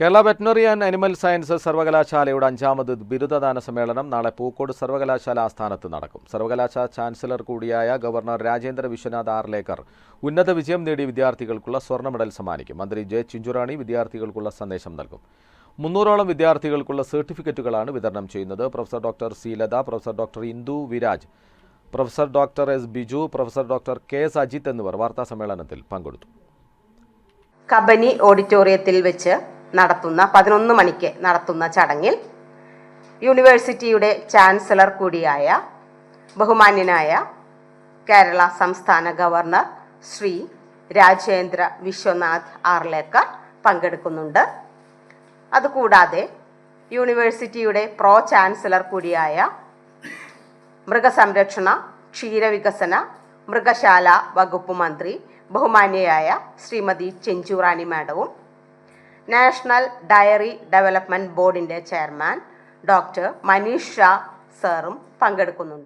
Kerala veterinary and animal sciences സർവകലാശാലയുടെ അഞ്ചാമത് ബിരുദദാന സമ്മേളനം നാളെ പൂക്കോട് സർവകലാശാല ആസ്ഥാനത്ത് നടക്കും. സർവകലാശാല ചാൻസലർ കൂടിയായ ഗവർണർ രാജേന്ദ്ര വിശ്വനാഥ് ആർലേക്കർ ഉന്നത വിജയം നേടിയ വിദ്യാർത്ഥികൾക്കുള്ള സ്വർണ മെഡൽ സമ്മാനിക്കും. മന്ത്രി ജെ ചിഞ്ചുറാണി വിദ്യാർത്ഥികൾക്കുള്ള സന്ദേശം നൽകും. മുന്നൂറോളം വിദ്യാർത്ഥികൾക്കുള്ള സർട്ടിഫിക്കറ്റുകളാണ് വിതരണം ചെയ്യുന്നത്. Professor doctor C Latha professor doctor Indu Viraj professor doctor S Biju professor doctor K S Ajith എന്നിവർ വാർത്താ സമ്മേളനത്തിൽ പങ്കെടുത്തു. കബനി ഓഡിറ്റോറിയത്തിൽ വെച്ച് നടത്തുന്ന പതിനൊന്ന് മണിക്ക് നടത്തുന്ന ചടങ്ങിൽ യൂണിവേഴ്സിറ്റിയുടെ ചാൻസലർ കൂടിയായ ബഹുമാന്യനായ കേരള സംസ്ഥാന ഗവർണർ ശ്രീ രാജേന്ദ്ര വിശ്വനാഥ് ആർലേക്കർ പങ്കെടുക്കുന്നുണ്ട്. അതുകൂടാതെ യൂണിവേഴ്സിറ്റിയുടെ പ്രോ ചാൻസലർ കൂടിയായ മൃഗസംരക്ഷണ ക്ഷീരവികസന മൃഗശാല വകുപ്പ് മന്ത്രി ബഹുമാന്യയായ ശ്രീമതി ചെഞ്ചുറാണി മാഡവും നാഷണൽ ഡയറി ഡെവലപ്മെന്റ് ബോർഡിന്റെ ചെയർമാൻ ഡോക്ടർ മനീഷ് ഷാ സാറും പങ്കെടുക്കുന്നുണ്ട്.